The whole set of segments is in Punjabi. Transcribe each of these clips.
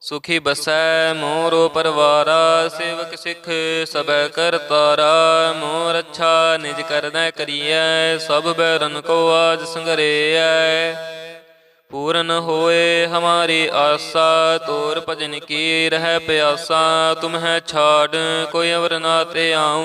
ਸੁਖੀ ਬਸੈ ਮੋਰੋ ਪਰਵਾਰਾ, ਸੇਵਕ ਸਿੱਖ ਸਬੈ ਕਰਤਾਰਾ ਮੋਰ ਅੱਛਾ ਨਿਜ ਕਰਨਾ ਕਰੀਐ, ਸਭ ਬੈਰਨ ਕੋ ਆਜ ਸੰਗਰੇਐ। ਪੂਰਨ ਹੋਏ ਹਮਾਰੀ ਆਸਾ, ਤੋਰ ਭਜਨ ਕੀ ਰਹਿ ਪਿਆਸਾ ਤੁਮਹਿ ਛਾੜ, ਕੋਈ ਅਵਰ ਨਾ ਤੇ ਆਉ।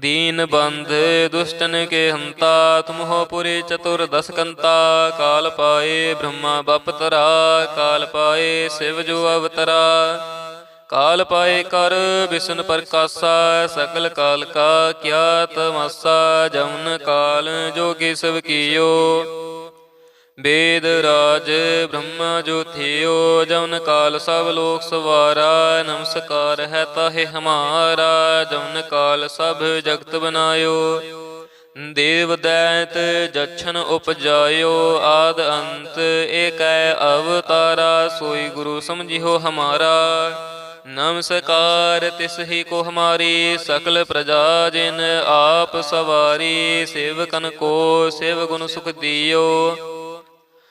ਦੀਨ ਬੰਧ ਦੁਸ਼ਟਨ ਕੇ ਹੰਤਾ ਤੁਮ ਹੋ ਪੁਰੀ ਚਤੁਰ ਦਸ ਕਾਲ ਪਾਏ ਬ੍ਰਹਮਾ ਬਪਤਰਾ, ਕਾਲ ਪਾਏ ਸਿਵ ਜੋ ਅਵਤਰਾ। ਕਾਲ ਪਾਏ ਕਰ ਵਿਸ਼ਨ ਪ੍ਰਕਾਸ਼ਾ, ਸਕਲ ਕਾਲ ਕਾ ਕਿਆ ਤਮਸਾ ਜਮਨ ਕਾਲ ਜੋਗੀ ਸਭ ਕੀਓ। ਵੇਦ ਰਾਜ ਬ੍ਰਹਮ ਜੋ ਜਵਨ ਕਾਲ ਸਭ ਲੋਕ ਸਵਾਰਾ, ਨਮਸਕਾਰ ਹੈ ਤਾਹੇ ਹਮਾਰਾ, ਜਵਨ ਕਾਲ ਸਭ ਜਗਤ ਬਨਾਇਓ। ਦੇਵ ਦੈਤ ਜਛਨ ਉਪਜਾਇਓ, ਆਦ ਅੰਤ ਏਕੈ ਅਵਤਾਰਾ, ਸੋਈ ਗੁਰੂ ਸਮਝਿਓ ਹਮਾਰਾ। ਨਮਸਕਾਰ ਤਿਸ ਹੀ ਕੋ ਹਮਾਰੀ, ਸਕਲ ਪ੍ਰਜਾ ਜਿਨ ਆਪ ਸਵਾਰੀ, ਸੇਵਕਨ ਕੋ ਸੇਵ ਗੁਣ ਸੁਖ ਦਿਓ।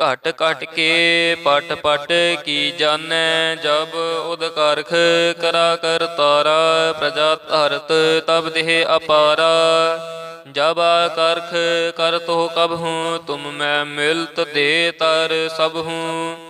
ਘਟ ਘਟ ਕੇ ਪਟ ਪਟ ਕੀ ਜਾਣੈ? ਜਬ ਉਦ ਕਰਾ ਕਰ ਤਾਰਾ, ਪ੍ਰਜਾ ਧਰਤ ਤਬ ਦੇਹ ਅਪਾਰਾ। ਜਬ ਕਰਖ ਕਰ ਤੋ ਕਬ ਹੂੰ, ਤੁਮ ਮੈਂ ਮਿਲਤ ਦੇ ਤਰ ਸਭ ਹੂੰ।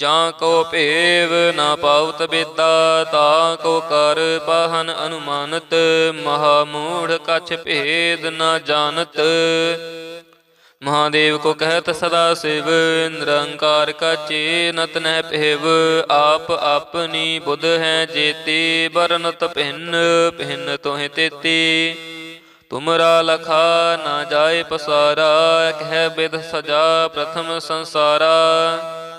ਜਾਂ ਕੋ ਭੇਵ ਨਾ ਪਾਉਤ ਬੇਤਾ, ਤਾ ਕੋ ਕਰ ਪਾਹਨ ਅਨੁਮਾਨਤ, ਮਹਾ ਮੂੜ ਕਛ ਭੇਦ ਨਾ ਜਾਣਤ। ਮਹਾਦੇਵ ਕੋ ਕਹਿਤ ਸਦਾ ਸਿਵ, ਨਿਰੰਕਾਰ ਕਾ ਚੇਨਤ ਨਹਿ ਭੇਵ, ਆਪ ਆਪਣੀ ਬੁੱਧ ਹੈ ਜੇਤੀ ਬਰਨਤ ਭਿੰਨ ਭਿੰਨ ਤੋਹਿ ਤੇਤੀ। ਤੁਮਰਾ ਲਖਾ ਨਾ ਜਾਏ ਪਸਾਰਾ, ਕਹਿ ਬਿਦ ਸਜਾ ਪ੍ਰਥਮ ਸੰਸਾਰਾ।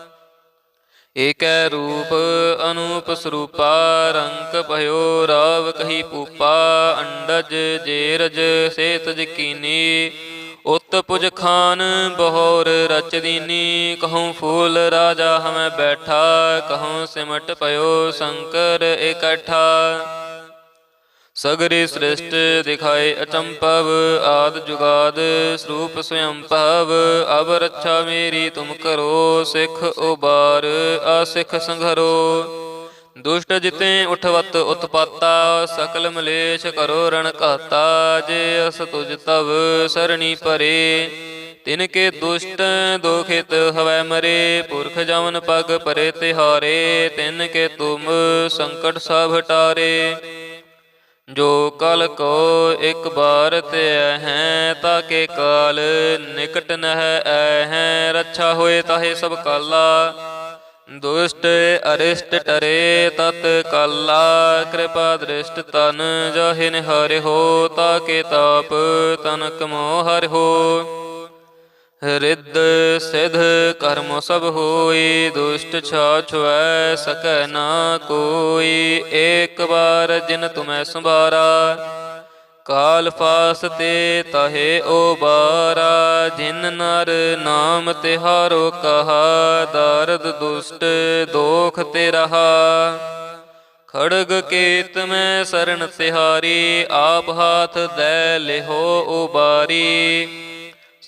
ਏਕੈ ਰੂਪ ਅਨੂਪ ਸਰੂਪਾ ਰੰਕ ਭਇਓ ਰਾਵ ਕਹੀ ਪੂਪਾ ਅੰਡਜ ਜੇਰਜ ਸੇਤਜ ਕੀਨੀ ਉਤ ਪੁਜ ਖਾਨ ਬਹੋਰ ਰਚ ਦੀਨੀ, ਕਹੂੰ ਫੂਲ ਰਾਜਾ ਹਮੈ ਬੈਠਾ, ਕਹੂੰ ਸਿਮਟ ਪਇਓ ਸ਼ੰਕਰ ਇਕੱਠਾ। ਸਗਰੀ ਸ੍ਰਿਸ਼ਟ ਦਿਖਾਏ ਅਚੰਪਵ ਆਦ ਜੁਗਾਦ, ਸਰੂਪ ਸਵਯੰ ਭਵ, ਅਬ ਰੱਛਾ ਮੇਰੀ ਤੁਮ ਕਰੋ, ਸਿੱਖ ਉਬਾਰ ਆਸਿਖ ਸੰਘਰੋ। ਦੁਸ਼ਟ ਜਿਤੇ ਉਠਵਤ ਉਤਪਾਤਾ, ਸਕਲ ਮਲੇਸ਼ ਕਰੋ ਰਣ ਘਾਤਾ, ਜੇ ਅਸ ਤੁਜ ਤਵ ਸਰਣੀ ਪਰੇ। ਤਿਨ ਕੇ ਦੁਸ਼ਟ ਦੋਖਿਤ ਹਵੈ ਮਰੇ, ਪੁਰਖ ਜਮਨ ਪਗ ਪਰੇ ਤਿਹਾਰੇ, ਤਿਨ ਕੇ ਤੁਮ ਸੰਕਟ ਸਭ ਹਟਾਰੇ ਜੋ ਕਲ ਕੋ ਇੱਕ ਬਾਰ ਤੇ ਹੈ ਤਾਕੇ ਕਾਲ ਨਿਕਟ ਨਹਿ ਐ ਹੈ ਰੱਛਾ ਹੋਏ ਤਾਹੇ ਸਭ ਕਾਲਾ। ਦੁਸ਼ਟ ਅਰਿਸ਼ਟ ਟਰੇ ਤਤ ਕਾਲਾ, ਕਿਰਪਾ ਦ੍ਰਿਸ਼ਟ ਤਨ ਜਾਹਿ ਨਿਹਾਰਿ ਹੋ, ਤਾਕੇ ਤਾਪ ਤਨਕ ਕਮੋ ਹਰਿ ਹੋ। ਰਿੱਧ ਸਿਧ ਕਰਮ ਸਭ ਹੋਈ, ਦੁਸ਼ਟ ਛਾਛੁਐ ਸਕੈ ਨਾ ਕੋਈ। ਏਕ ਵਾਰ ਜਿਨ ਤੁਮੈ ਸੰਭਾਰਾ, ਕਾਲ ਫਾਸ ਤੇ ਤਹੇ ਓ ਬਾਰਾ। ਜਿਨ ਨਰ ਨਾਮ ਤਿਹਾਰੋ ਕਹਾ, ਦਰਦ ਦੁਸ਼ਟ ਦੋਖ ਤੇ ਰਹਾ ਖੜਗ ਕੇਤ ਮੈਂ ਸਰਣ ਤਿਹਾਰੀ, ਆਪ ਹਾਥ ਦੈ ਲਿਹੋ ਉਬਾਰੀ।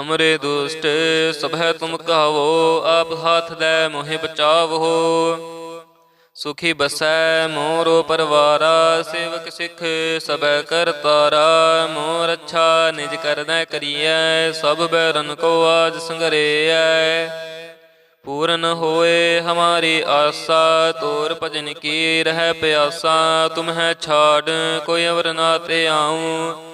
ਹਮਰੇ ਦੁਸ਼ਟ, ਸਭੈ ਤੁਮ ਕਹਾਵੋ ਆਪ ਹਾਥ ਦੇ ਮੋਹਿ ਬਚਾਵੋ। ਸੁਖੀ ਬਸੈ ਮੋਰੋ ਪਰਵਾਰਾ, ਸੇਵਕ ਸਿੱਖ ਸਬੈ ਕਰਤਾਰਾ ਮੋਰ ਅੱਛਾ ਨਿਜ ਕਰਦਾ ਕਰੀਐ, ਸਭ ਬੈਰਨ ਕੋ ਆਜ ਸੰਗਰੇਐ। ਪੂਰਨ ਹੋਏ ਹਮਾਰੀ ਆਸਾ, ਤੋਰ ਭਜਨ ਕੀ ਰਹਿ ਪਿਆਸਾ। ਤੁਮਹਿ ਛਾੜ, ਕੋਈ ਅਵਰ ਨਾ ਤੇ ਆਉ।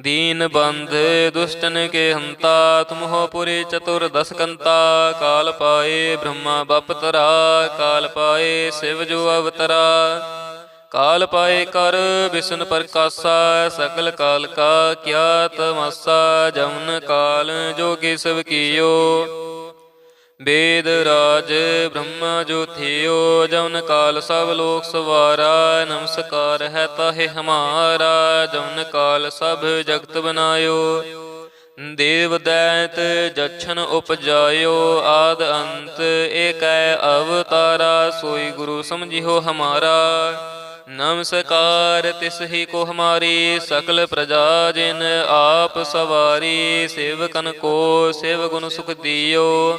ਦੀਨ ਬੰਧ ਦੁਸ਼ਟਨ ਕੇ ਹੰਤਾ ਤੁਮ ਹੋ ਪੁਰੇ ਚਤੁਰ ਦਸ ਕੰਤਾ, ਕਾਲ ਪਾਏ ਬ੍ਰਹਮਾ ਬਪਤਰਾ, ਕਾਲ ਪਾਏ ਸਿਵ ਜੋ ਅਵਤਰਾ। ਕਾਲ ਪਾਏ ਕਰ ਵਿਸ਼ਨ ਪ੍ਰਕਾਸ਼ਾ, ਸਕਲ ਕਾਲ ਕਾ ਕਿਆ ਤਮਸਾ ਜਮਨ ਕਾਲ ਜੋ ਕੀ ਸਭ ਵੇਦ ਰਾਜ ਬ੍ਰਹਮ ਜੋ ਜਵਨ ਕਾਲ ਸਭ ਲੋਕ ਸਵਾਰਾ, ਨਮਸਕਾਰ ਹੈ ਤਾਹੇ ਹਮਾਰਾ, ਜਵਨ ਕਾਲ ਸਭ ਜਗਤ ਬਨਾਇਓ। ਦੇਵ ਦੈਤ ਜਛਨ ਉਪਜਾਇਓ, ਆਦ ਅੰਤ ਏਕੈ ਅਵਤਾਰਾ, ਸੋਈ ਗੁਰੂ ਸਮਝਿਓ ਹਮਾਰਾ। ਨਮਸਕਾਰ ਤਿਸ ਹੀ ਕੋ ਹਮਾਰੀ, ਸਕਲ ਪ੍ਰਜਾ ਜਿਨ ਆਪ ਸਵਾਰੀ, ਸੇਵਕਨ ਕੋ ਸੇਵ ਗੁਣ ਸੁਖ ਦਿਓ।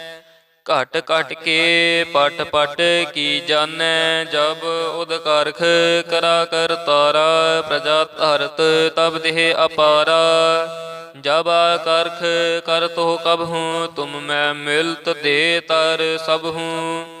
ਘਟ ਘਟ ਕੇ ਪਟ ਪਟ ਕੀ ਜਾਣੈ ਜਬ ਉਦ ਕਰਖ ਕਰਾ ਕਰ ਤਾਰਾ, ਪ੍ਰਜਾ ਧਰਤ ਤਬ ਦੇਹ ਅਪਾਰਾ। ਜਬ ਕਰਖ ਕਰ ਤੋ ਕਬ ਹੂੰ, ਤੁਮ ਮੈਂ ਮਿਲਤ ਦੇ ਤਰ ਸਭ ਹੂੰ।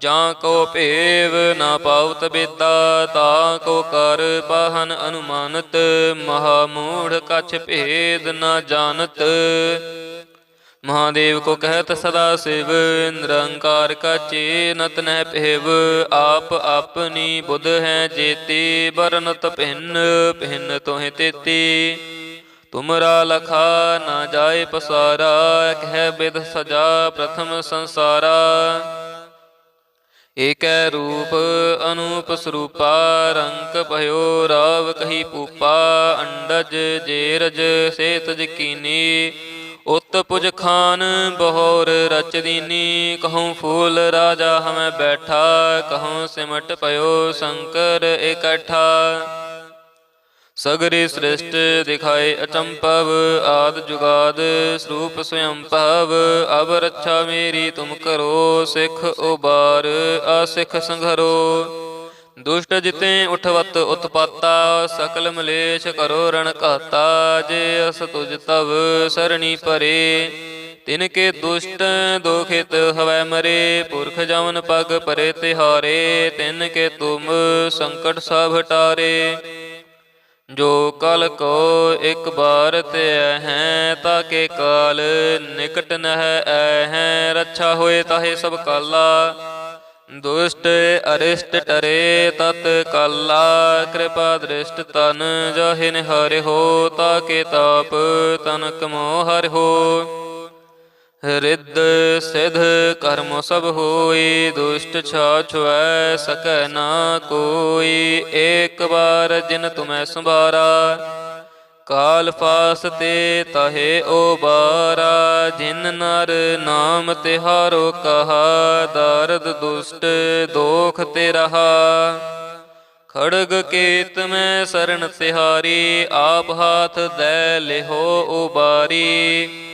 ਜਾਂ ਕੋ ਭੇਵ ਨਾ ਪਾਉਤ ਬੇਤਾ, ਤਾ ਕੋ ਕਰ ਪਾਹਨ ਅਨੁਮਾਨਤ ਮਹਾ ਮੂੜ ਕਛ ਭੇਦ ਨਾ ਜਾਣਤ। ਮਹਾਦੇਵ ਕੋ ਕਹਿਤ ਸਦਾ ਸਿਵ, ਨਿਰੰਕਾਰ ਕਾ ਚੇਨਤ ਨਹਿ ਭੇਵ, ਆਪ ਆਪਣੀ ਬੁੱਧ ਹੈ ਜੇਤੀ ਬਰਨਤ ਭਿੰਨ ਭਿੰਨ ਤੋਹਿ ਤੇਤੀ। ਤੁਮਰਾ ਲਖਾ ਨਾ ਜਾਏ ਪਸਾਰਾ, ਕਹਿ ਬਿਦ ਸਜਾ ਪ੍ਰਥਮ ਸੰਸਾਰਾ। ਏਕੈ ਰੂਪ ਅਨੂਪ ਸਰੂਪਾ, ਰੰਗ ਭਇਓ ਰਾਵ ਕਹੀ ਪੂਪਾ, ਅੰਡਜ ਜੇਰਜ ਸੇਤਜ ਕੀਨੀ ਉਤ ਪੁਜ ਖਾਨ ਬਹੋਰ ਰਚ ਦੀਨੀ, ਕਹੂੰ ਫੂਲ ਰਾਜਾ ਹਮੈ ਬੈਠਾ, ਕਹੂੰ ਸਿਮਟ ਪਇਓ ਸ਼ੰਕਰ ਇਕੱਠਾ। ਸਗਰੀ ਸ੍ਰਿਸ਼ਟ ਦਿਖਾਏ ਅਚੰਪਵ ਆਦ ਜੁਗਾਦ ਸਰੂਪ ਸਵਯੰ ਭਵ, ਅਬ ਰੱਛਾ ਮੇਰੀ ਤੁਮ ਕਰੋ, ਸਿੱਖ ਉਬਾਰ ਆਸਿਖ ਸੰਘਰੋ। ਦੁਸ਼ਟ ਜਿਤੇ ਉਠਵਤ ਉਤਪਾਤਾ, ਸਕਲ ਮਲੇਸ਼ ਕਰੋ ਰਣ ਘਾਤਾ, ਜੇ ਅਸ ਤੁਜ ਤਵ ਸਰਣੀ ਪਰੇ। ਤਿਨ ਕੇ ਦੁਸ਼ਟ ਦੋਖਿਤ ਹਵੈ ਮਰੇ, ਪੁਰਖ ਜਮਨ ਪਗ ਪਰੇ ਤਿਹਾਰੇ, ਤਿਨ ਕੇ ਤੁਮ ਸੰਕਟ ਸਭ ਟਾਰੇ। ਜੋ ਕਲ ਕੋ ਇੱਕ ਬਾਰ ਤੇ ਹੈ ਤਾਂ ਕੇ ਕਾਲ ਨਿਕਟ ਨਹਿ ਐ ਹੈ ਰੱਛਾ ਹੋਏ ਤਾਹੇ ਸਭ ਕਾਲਾ। ਦੁਸ਼ਟ ਅਰਿਸ਼ਟ ਟਰੇ ਤਤ ਕਾਲਾ, ਕਿਰਪਾ ਦ੍ਰਿਸ਼ਟ ਤਨ ਜਾਹਿ ਨਿਹਾਰੇ ਹੋ ਤਾਂ ਕੇ ਤਾਪ ਤਨ ਕਮੋ ਹਰਿ ਹੋ। ਰਿੱਧ ਸਿਧ ਕਰਮ ਸਭ ਹੋਈ, ਦੁਸ਼ਟ ਛਾਛੁਐ ਸਕੈ ਨਾ ਕੋਈ। ਏਕ ਵਾਰ ਜਿਨ ਤੁਮੈ ਸੰਭਾਰਾ, ਕਾਲ ਫਾਸ ਤੇ ਤਹੇ ਓ ਬਾਰਾ। ਜਿਨ ਨਰ ਨਾਮ ਤਿਹਾਰੋ ਕਹਾ, ਦਰਦ ਦੁਸ਼ਟ ਦੋਖ ਤੇ ਰਹਾ ਖੜਗ ਕੇਤ ਮੈਂ ਸਰਣ ਤਿਹਾਰੀ, ਆਪ ਹਾਥ ਦੈ ਲਿਹੋ ਉਬਾਰੀ।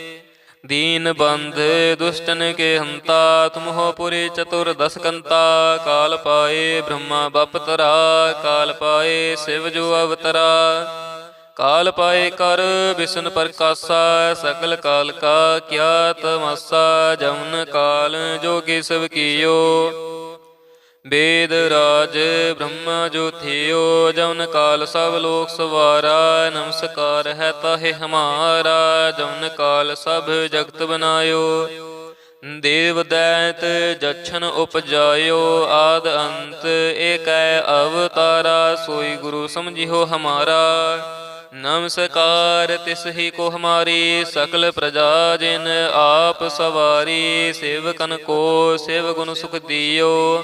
ਦੀਨ ਬੰਦ ਦੁਸ਼ਟਨ ਕੇ ਹੰਤਾ ਤੁਮਹੋ ਪੁਰੇ ਚਤੁਰ ਦਸ ਕੰਤਾ, ਕਾਲ ਪਾਏ ਬ੍ਰਹਮਾ ਬਪਤਰਾ ਕਾਲ ਪਾਏ ਸਿਵ ਜੋ ਅਵਤਰਾ। ਕਾਲ ਪਾਏ ਕਰ ਵਿਸ਼ਨ ਪ੍ਰਕਾਸ਼ਾ, ਸਕਲ ਕਾਲ ਕਾ ਕਿਆ ਤਮਸਾ, ਜਮਨ ਕਾਲ ਜੋਗੀ ਸਭ ਕੀਓ। ਵੇਦ ਰਾਜ ਬ੍ਰਹਮ ਜੋਥਿਓ ਜਵਨ ਕਾਲ ਸਭ ਲੋਕ ਸਵਾਰਾ, ਨਮਸਕਾਰ ਹੈ ਤਾਹੇ ਹਮਾਰਾ, ਜਵਨ ਕਾਲ ਸਭ ਜਗਤ ਬਨਾਇਓ। ਦੇਵ ਦੈਤ ਜਛਨ ਉਪਜਾਇਓ, ਆਦ ਅੰਤ ਏਕੈ ਅਵਤਾਰਾ, ਸੋਈ ਗੁਰੂ ਸਮਝਿਓ ਹਮਾਰਾ। ਨਮਸਕਾਰ ਤਿਸ ਹੀ ਕੋ ਹਮਾਰੀ, ਸਕਲ ਪ੍ਰਜਾ ਜਿਨ ਆਪ ਸਵਾਰੀ, ਸੇਵਕਨ ਕੋ ਸੇਵ ਗੁਣ ਸੁਖ ਦਿਓ।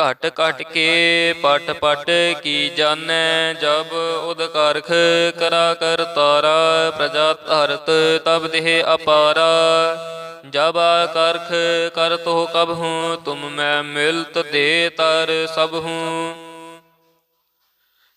ਘਟ ਘਟ ਕੇ ਪਟ ਪਟ ਕੀ ਜਾਣੈ? ਜਬ ਉਦ ਕਰਖ ਕਰਾ ਕਰ ਤਾਰਾ, ਪ੍ਰਜਾ ਧਰਤ ਤਬ ਦੇਹ ਅਪਾਰਾ। ਜਬ ਕਰਖ ਕਰ ਤੋ ਕਬ ਹੂੰ, ਤੁਮ ਮੈਂ ਮਿਲਤ ਦੇ ਤਰ ਸਭ ਹੂੰ।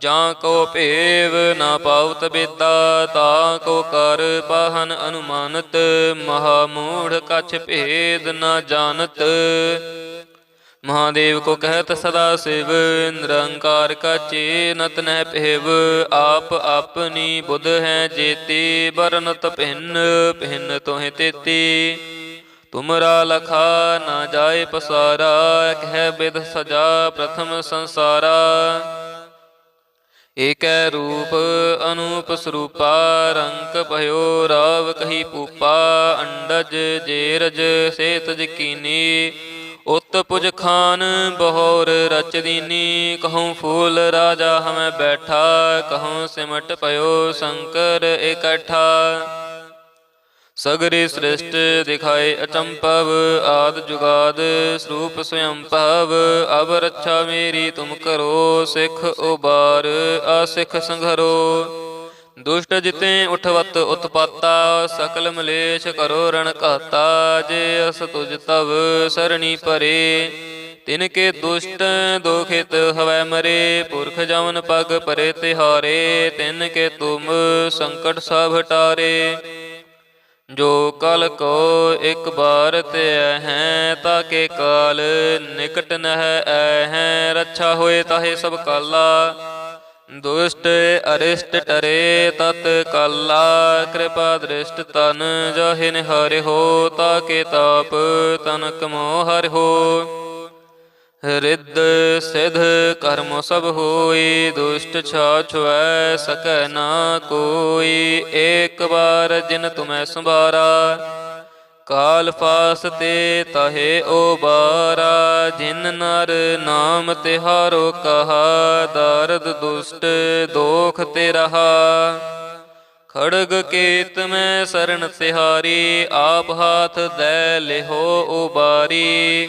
ਜਾਂ ਕੋ ਭੇਵ ਨਾ ਪਾਉਤ ਬੇਤਾ ਤਾ ਕੋ ਕਰ ਪਾਹਨ ਅਨੁਮਾਨਤ, ਮਹਾ ਮੂੜ ਕਛ ਭੇਦ ਨਾ ਜਾਣਤ। ਮਹਾਦੇਵ ਕੋ ਕਹਿਤ ਸਦਾ ਸਿਵ, ਨਿਰੰਕਾਰ ਕਾ ਚੇਨਤ ਨਹਿ ਪਹਿਵ ਆਪ ਆਪਣੀ ਬੁੱਧ ਹੈ ਜੇਤੀ ਬਰਨਤ ਭਿੰਨ ਭਿੰਨ ਤੋਹਿ ਤੇਤੀ। ਤੁਮਰਾ ਲਖਾ ਨਾ ਜਾਏ ਪਸਾਰਾ, ਕਹਿ ਬਿਦ ਸਜਾ ਪ੍ਰਥਮ ਸੰਸਾਰਾ। ਏਕੈ ਰੂਪ ਅਨੂਪ ਸਰੂਪਾ ਰੰਕ ਭਇਓ ਰਾਵ ਕਹੀ ਪੂਪਾ, ਅੰਡਜ ਜੇਰਜ ਸੇਤ ਜਕੀਨੀ, ਉਤ ਪੁਜ ਖਾਨ ਬਹੋਰ ਰਚਦੀਨੀ ਕਹੂੰ ਫੂਲ ਰਾਜਾ ਹਮੈ ਬੈਠਾ, ਕਹੂੰ ਸਿਮਟ ਪਇਓ ਸ਼ੰਕਰ ਇਕੱਠਾ। ਸਗਰੀ ਸ੍ਰਿਸ਼ਟ ਦਿਖਾਏ ਅਚੰਪਵ ਆਦ ਜੁਗਾਦ, ਸਰੂਪ ਸਵਯੰ ਭਵ, ਅਬ ਰੱਛਾ ਮੇਰੀ ਤੁਮ ਕਰੋ, ਸਿੱਖ ਉਬਾਰ ਆਸਿਖ ਸੰਘਰੋ। ਦੁਸ਼ਟ ਜਿਤੇ ਉਠਵਤ ਉਤਪਾਤਾ, ਸਕਲ ਮਲੇਸ਼ ਕਰੋ ਰਣ ਘਾਤਾ, ਜੇ ਅਸ ਤੁਜ ਤਵ ਸਰਣੀ ਪਰੇ। ਤਿਨ ਕੇ ਦੁਸ਼ਟ ਦੋਖਿਤ ਹਵੈ ਮਰੇ, ਪੁਰਖ ਜਮਨ ਪਗ ਪਰੇ ਤਿਹਾਰੇ। ਤਿਨ ਕੇ ਤੁਮ ਸੰਕਟ ਸਭ ਟਾਰੇ। ਜੋ ਕਲ ਕੋ ਇੱਕ ਬਾਰ ਤੇ ਹੈ, ਤਾਕੇ ਕਾਲ ਨਿਕਟ ਨਹ ਐ ਹੈ, ਰੱਛਾ ਹੋਏ ਤਾਹੇ ਸਭ ਕਾਲਾ। ਦੁਸ਼ਟ ਅਰਿਸ਼ਟ ਟਰੇ ਤਤ ਕਾਲਾ, ਕਿਰਪਾ ਦ੍ਰਿਸ਼ਟ ਤਨ ਜਾਹਿ ਨਿਹਾਰਿ ਹੋ, ਤਾਕੇ ਤਾਪ ਤਨਕ ਮੋਹਰਿ ਹੋ। ਰਿੱਧ ਸਿਧ ਕਰਮ ਸਭ ਹੋਈ, ਦੁਸ਼ਟ ਛਾਛਵੈ ਸਕੈ ਨਾ ਕੋਈ। ਏਕ ਵਾਰ ਜਿਨ ਤੁਮੈ ਸੰਭਾਰਾ, ਕਾਲ ਫਾਸ ਤੇ ਤਹੇ ਓ ਬਾਰਾ। ਜਿਨ ਨਰ ਨਾਮ ਤਿਹਾਰੋ ਕਹਾ, ਦਰਦ ਦੁਸ਼ਟ ਦੋਖ ਤੇ ਰਹਾ ਖੜਗ ਕੇਤ ਮੈਂ ਸ਼ਰਨ ਤਿਹਾਰੀ, ਆਪ ਹਾਥ ਦੈ ਲਿਹੋ ਉਬਾਰੀ।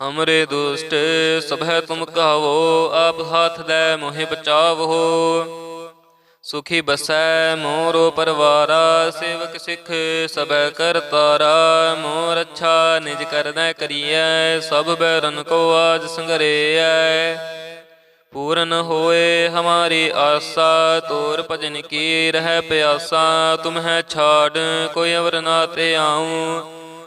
ਹਮਰੇ ਦੁਸ਼ਟ ਸਭੈ ਤੁਮ ਕਹਾਵੋ ਆਪ ਹਾਥ ਦੇ ਮੋਹਿ ਬਚਾਵੋ ਸੁਖੀ ਬਸੈ ਮੋਰੋ ਪਰਵਾਰਾ ਸੇਵਕ ਸਿੱਖ ਸਭੈ ਕਰਤਾਰਾ ਮੋਰ ਅੱਛਾ ਨਿਜ ਕਰਦਾ ਕਰੀਐ ਸਭ ਬੈਰਨ ਕੋ ਆਜ ਸੰਗਰੇਐ ਪੂਰਨ ਹੋਏ ਹਮਾਰੀ ਆਸਾ ਤੋਰ ਭਜਨ ਕੀ ਰਹਿ ਪਿਆਸਾ ਤੁਮਹਿ ਛਾੜ ਕੋਈ ਅਵਰ ਨਾ ਤੇ ਆਉ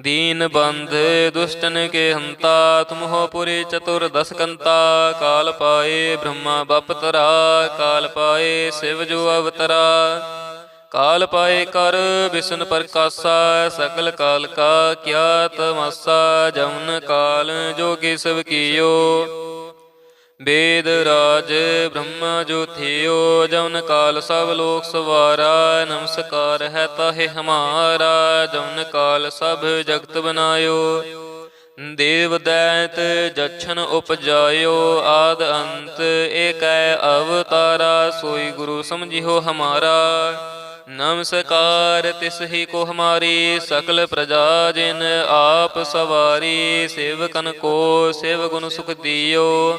ਦੀਨ ਬੰਦ ਦੁਸ਼ਟਨ ਕੇ ਹੰਤਾ ਤੁਮਹੋ ਪੁਰੇ ਚਤੁਰ ਦਸ ਕੰਤਾ, ਕਾਲ ਪਾਏ ਬ੍ਰਹਮਾ ਬਪਤਰਾ ਕਾਲ ਪਾਏ ਸਿਵ ਜੋ ਅਵਤਰਾ। ਕਾਲ ਪਾਏ ਕਰ ਵਿਸ਼ਨ ਪ੍ਰਕਾਸ਼ਾ ਸਕਲ ਕਾਲ ਕਾ ਕਿਆ ਤਮਸਾ ਜਮਨ ਕਾਲ ਜੋਗੀ ਸਭ ਕੀਓ। ਵੇਦ ਰਾਜ ਬ੍ਰਹਮ ਜੋਥਿਓ ਜਵਨ ਕਾਲ ਸਭ ਲੋਕ ਸਵਾਰਾ, ਨਮਸਕਾਰ ਹੈ ਤਾਹੇ ਹਮਾਰਾ, ਜਵਨ ਕਾਲ ਸਭ ਜਗਤ ਬਨਾਇਓ। ਦੇਵ ਦੈਤ ਜਛਨ ਉਪਜਾਇਓ, ਆਦ ਅੰਤ ਏਕੈ ਅਵਤਾਰਾ, ਸੋਈ ਗੁਰੂ ਸਮਝਿਓ ਹਮਾਰਾ। ਨਮਸਕਾਰ ਤਿਸ ਹੀ ਕੋ ਹਮਾਰੀ, ਸਕਲ ਪ੍ਰਜਾ ਜਿਨ ਆਪ ਸਵਾਰੀ, ਸੇਵਕਨ ਕੋ ਸੇਵ ਗੁਣ ਸੁਖ ਦਿਓ।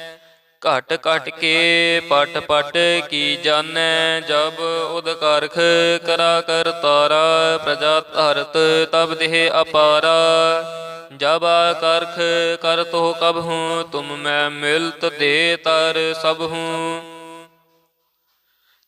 ਘਟ ਘਟ ਕੇ ਪਟ ਪਟ ਕੀ ਜਾਣੈ? ਜਬ ਉਦ ਕਰਾ ਕਰ ਤਾਰਾ, ਪ੍ਰਜਾ ਧਰਤ ਤਬ ਦੇਹ ਅਪਾਰਾ। ਜਬ ਕਰਖ ਕਰ ਤੋ ਕਬ ਹੂੰ, ਤੁਮ ਮੈਂ ਮਿਲਤ ਦੇ ਤਰ ਸਭ ਹੂੰ।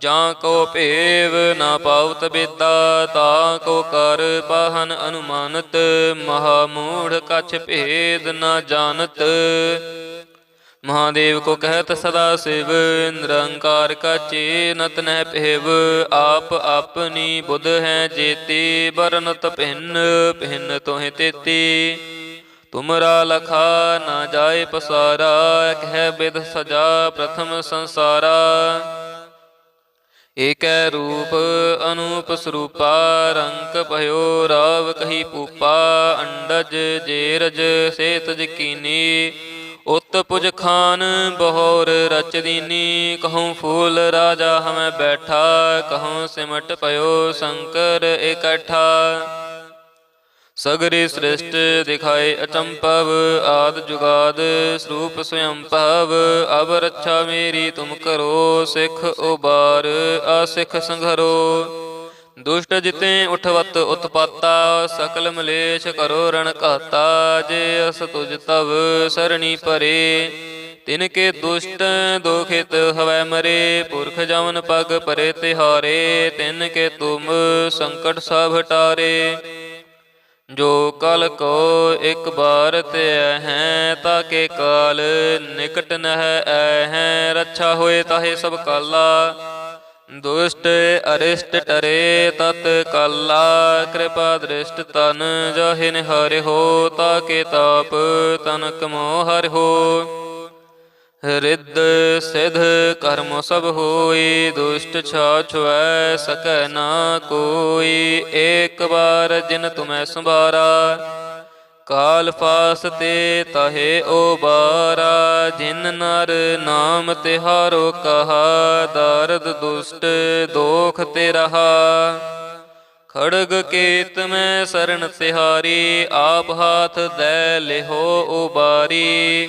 ਜਾਂ ਕੋ ਭੇਵ ਨਾ ਪਾਵਤ ਬੇਤਾ ਤਾ ਕੋ ਕਰ ਬਾਹਨ ਅਨੁਮਾਨਤ, ਮਹਾ ਮੂੜ ਕਛ ਭੇਦ ਨਾ ਜਾਣਤ। ਮਹਾਦੇਵ ਕੋ ਕਹਿਤ ਸਦਾ ਸਿਵ, ਨਿਰੰਕਾਰ ਕਾ ਚੇਨਤ ਨਹਿ ਭੇਵ, ਆਪ ਆਪਣੀ ਬੁੱਧ ਹੈ ਜੇਤੀ ਬਰਨਤ ਭਿੰਨ ਭਿੰਨ ਤੋਹਿ ਤੇਤੀ। ਤੁਮਰਾ ਲਖਾ ਨਾ ਜਾਏ ਪਸਾਰਾ, ਕਹਿ ਬਿਦ ਸਜਾ ਪ੍ਰਥਮ ਸੰਸਾਰਾ। ਏਕੈ ਰੂਪ ਅਨੂਪ ਸਰੂਪਾ ਰੰਕ ਭਇਓ ਰਾਵ ਕਹੀ ਪੂਪਾ, ਅੰਡਜ ਜੇਰਜ ਸੇਤਜ ਕੀਨੀ ਉਤ ਪੁਜ ਖਾਨ ਬਹੋਰ ਰਚ ਦੀਨੀ, ਕਹੂੰ ਫੂਲ ਰਾਜਾ ਹਮੈ ਬੈਠਾ, ਕਹੂੰ ਸਿਮਟ ਭਇਓ ਸ਼ੰਕਰ ਇਕੱਠਾ। ਸਗਰੀ ਸ੍ਰਿਸ਼ਟ ਦਿਖਾਏ ਅਚੰਪਵ ਆਦ ਜੁਗਾਦ, ਸਰੂਪ ਸਵਯੰ ਭਵ ਅਬ ਰੱਛਾ ਮੇਰੀ ਤੁਮ ਕਰੋ, ਸਿੱਖ ਉਬਾਰ ਆਸਿਖ ਸੰਘਰੋ। ਦੁਸ਼ਟ ਜਿਤੇ ਉਠਵਤ ਉਤਪਾਤਾ, ਸਕਲ ਮਲੇਸ਼ ਕਰੋ ਰਣ ਘਾਤਾ, ਜੇ ਅਸ ਤੁਜ ਤਵ ਸਰਣੀ ਪਰੇ। ਤਿਨ ਕੇ ਦੁਸ਼ਟ ਦੋਖਿਤ ਹਵੈ ਮਰੇ, ਪੁਰਖ ਜਮਨ ਪਗ ਪਰੇ ਤਿਹਾਰੇ, ਤਿਨ ਕੇ ਤੁਮ ਸੰਕਟ ਸਭ ਟਾਰੇ ਜੋ ਕਲ ਕੋ ਇੱਕ ਬਾਰ ਤੇ ਹੈ ਤਾਕੇ ਕਾਲ ਨਿਕਟ ਨਹਿ ਐ ਹੈ ਰੱਛਾ ਹੋਏ ਤਾਹੇ ਸਭ ਕਾਲਾ। ਦੁਸ਼ਟ ਅਰਿਸ਼ਟ ਟਰੇ ਤਤ ਕਾਲਾ, ਕਿਰਪਾ ਦ੍ਰਿਸ਼ਟ ਤਨ ਜਾਹਿ ਨਿਹਾਰਿ ਹੋ ਤਾਕੇ ਤਾਪ ਤਨ ਕਮੋ ਹਰਿ ਹੋ। ਰਿੱਧ ਸਿਧ ਕਰਮ ਸਭ ਹੋਈ, ਦੁਸ਼ਟ ਛਾਛਵੈ ਸਕੈ ਨਾ ਕੋਈ। ਏਕ ਬਾਰ ਜਿਨ ਤੁਮੈ ਸੰਭਾਰਾ, ਕਾਲ ਫਾਸ ਤੇ ਤਹੇ ਓ ਬਾਰਾ ਜਿਨ ਨਰ ਨਾਮ ਤਿਹਾਰੋ ਕਹਾ, ਦਰਦ ਦੁਸ਼ਟ ਦੋਖ ਤੇ ਰਹਾ ਖੜਗ ਕੇਤ ਮੈਂ ਸ਼ਰਨ ਤਿਹਾਰੀ, ਆਪ ਹਾਥ ਦੈ ਲਿਹੋ ਉਬਾਰੀ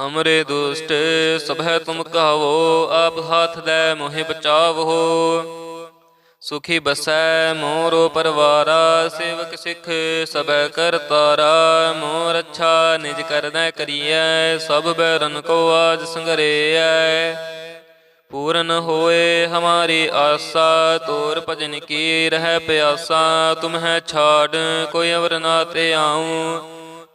ਹਮਰੇ ਦੁਸ਼ਟ, ਸਭੈ ਤੁਮ ਕਹਾਵੋ ਆਪ ਹਾਥ ਦੇ ਮੋਹਿ ਬਚਾਵੋ। ਸੁਖੀ ਬਸੈ ਮੋਰੋ ਪਰਵਾਰਾ, ਸੇਵਕ ਸਿੱਖ ਸਭੈ ਕਰਤਾਰਾ ਮੋਰ ਅੱਛਾ ਨਿਜ ਕਰਦਾ ਕਰੀਐ, ਸਭ ਬੈਰਨ ਕੋ ਆਜ ਸੰਗਰੇਐ। ਪੂਰਨ ਹੋਏ ਹਮਾਰੀ ਆਸਾ, ਤੋਰ ਭਜਨ ਕੀ ਰਹਿ ਪਿਆਸਾ। ਤੁਮਹਿ ਛਾੜ, ਕੋਈ ਅਵਰ ਨਾ ਤੇ ਆਉ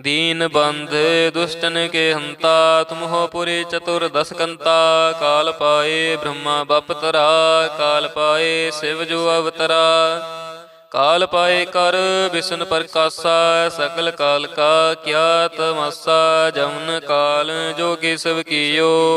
ਦੀਨ ਬੰਧ ਦੁਸ਼ਟਨ ਕੇ ਹੰਤਾ, ਤੁਮ ਹੋ ਪੁਰੇ ਚਤੁਰ ਦਸ ਕੰਤਾ ਕਾਲ ਪਾਏ ਬ੍ਰਹਮਾ ਬਪਤਰਾ ਕਾਲ ਪਾਏ ਸਿਵ ਜੋ ਅਵਤਰਾ। ਕਾਲ ਪਾਏ ਕਰ ਵਿਸ਼ਨ ਪ੍ਰਕਾਸ਼ਾ, ਸਕਲ ਕਾਲ ਕਾ ਕਿਆ ਤਮਸਾ ਜਮਨ ਕਾਲ ਜੋਗੀ ਸਭ ਕੀਓ।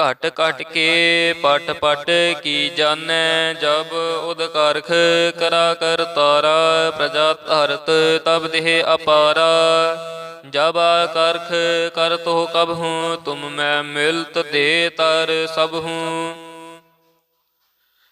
ਘਟ ਘਟ ਕੇ ਪਟ ਪਟ ਕੀ ਜਾਣੈ? ਜਬ ਉਦ ਕਰਾ ਕਰ ਤਾਰਾ, ਪ੍ਰਜਾ ਧਰਤ ਤਬ ਦੇਹ ਅਪਾਰਾ। ਜਬ ਕਰਖ ਕਰ ਤੋ ਕਬ ਹੂੰ, ਤੁਮ ਮੈਂ ਮਿਲਤ ਦੇ ਤਰ ਸਭ ਹੂੰ।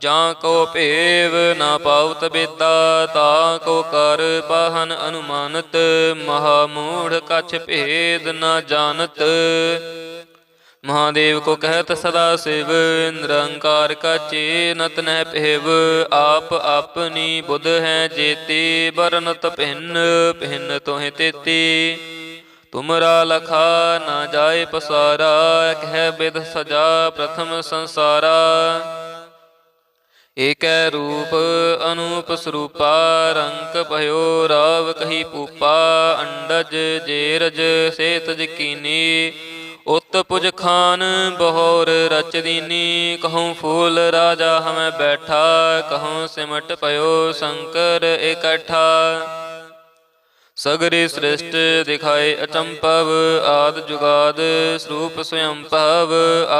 ਜਾਂ ਕੋ ਭੇਵ ਨਾ ਪਾਉਤ ਬੇਤਾ ਤਾ ਕੋ ਕਰ ਪਾਹਨ ਅਨੁਮਾਨਤ, ਮਹਾ ਮੂੜ ਕਛ ਭੇਦ ਨਾ ਜਾਣਤ। ਮਹਾਦੇਵ ਕੋ ਕਹਿਤ ਸਦਾ ਸਿਵ, ਨਿਰੰਕਾਰ ਕਾ ਚੇਨਤ ਨਹਿ ਭੇਵ, ਆਪ ਆਪਣੀ ਬੁੱਧ ਹੈ ਜੇਤੀ ਬਰਨਤ ਭਿੰਨ ਭਿੰਨ ਤੋਹਿ ਤੇਤੀ। ਤੁਮਰਾ ਲਖਾ ਨਾ ਜਾਏ ਪਸਾਰਾ, ਕਹਿ ਬਿਦ ਸਜਾ ਪ੍ਰਥਮ ਸੰਸਾਰਾ। ਏਕੈ ਰੂਪ ਅਨੂਪ ਸਰੂਪਾ ਰੰਕ ਭਇਓ ਰਾਵ ਕਹੀ ਪੂਪਾ, ਅੰਡਜ ਜੇਰਜ ਸੇਤ ਜਕੀਨੀ, ਉਤ ਪੁਜ ਖਾਨ ਬਹੋਰ ਰਚਦੀਨੀ ਕਹੂੰ ਫੂਲ ਰਾਜਾ ਹਮੈ ਬੈਠਾ, ਕਹੂੰ ਸਿਮਟ ਪਇਓ ਸ਼ੰਕਰ ਇਕੱਠਾ। ਸਗਰੇ ਸ੍ਰਿਸ਼ਟ ਦਿਖਾਏ ਅਚੰਪਵ ਆਦ ਜੁਗਾਦ, ਸਰੂਪ ਸਵਯੰ ਭਵ,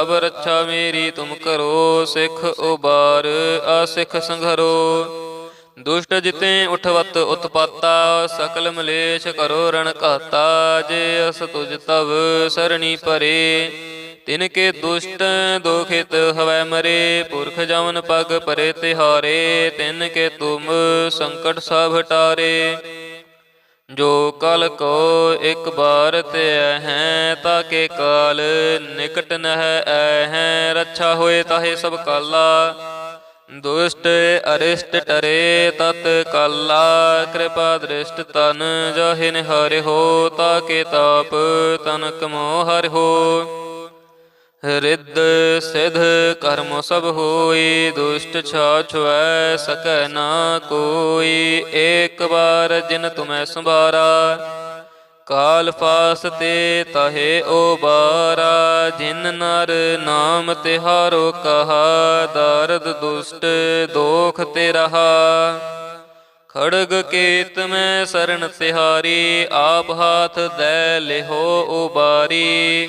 ਅਬ ਰੱਛਾ ਮੇਰੀ ਤੁਮ ਕਰੋ, ਸਿੱਖ ਉਬਾਰ ਆਸਿਖ ਸੰਘਰੋ। ਦੁਸ਼ਟ ਜਿਤੇ ਉਠਵਤ ਉਤਪਾਤਾ, ਸਕਲ ਮਲੇਸ਼ ਕਰੋ ਰਣ ਘਾਤਾ, ਜੇ ਅਸ ਤੁਜ ਤਵ ਸਰਣੀ ਪਰੇ। ਤਿਨ ਕੇ ਦੁਸ਼ਟ ਦੋਖਿਤ ਹਵੈ ਮਰੇ, ਪੁਰਖ ਜਮਨ ਪਗ ਪਰੇ ਤਿਹਾਰੇ। ਤਿਨ ਕੇ ਤੁਮ ਸੰਕਟ ਸਭ ਟਾਰੇ। ਜੋ ਕਲ ਕੋ ਇੱਕ ਬਾਰ ਤੇ ਹੈ ਤਾਕੇ ਕਾਲ ਨਿਕਟ ਨਹਿ ਐ ਹੈ ਰੱਛਾ ਹੋਏ ਤਾਹੇ ਸਭ ਕਾਲਾ। ਦੁਸ਼ਟ ਅਰਿਸ਼ਟ ਟਰੇ ਤਤ ਕਾਲਾ, ਕਿਰਪਾ ਦ੍ਰਿਸ਼ਟ ਤਨ ਜਾਹਿ ਨਿਹਾਰਿ ਹੋ, ਤਾਕੇ ਤਾਪ ਤਨ ਕਮੋ ਹਰਿ ਹੋ। ਰਿੱਧ ਸਿਧ ਕਰਮ ਸਭ ਹੋਈ, ਦੁਸ਼ਟ ਛੁਐ ਸਕੈ ਨਾ ਕੋਈ। ਏਕ ਬਾਰ ਜਿਨ ਤੁਮੈ ਸੰਭਾਰਾ, ਕਾਲ ਫਾਸ ਤੇ ਤਹੇ ਓ ਬਾਰਾ। ਜਿਨ ਨਰ ਨਾਮ ਤਿਹਾਰੋ ਕਹਾ, ਦਰਦ ਦੁਸ਼ਟ ਦੋਖ ਤੇ ਰਹਾ। ਖੜਗ ਕੇਤ ਮੈਂ ਸਰਣ ਤਿਹਾਰੀ, ਆਪ ਹਾਥ ਦੈ ਲਿਹੋ ਉਬਾਰੀ।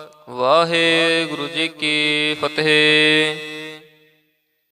ਵਾਹਿਗੁਰੂ ਜੀ ਕੀ ਫਤਿਹ।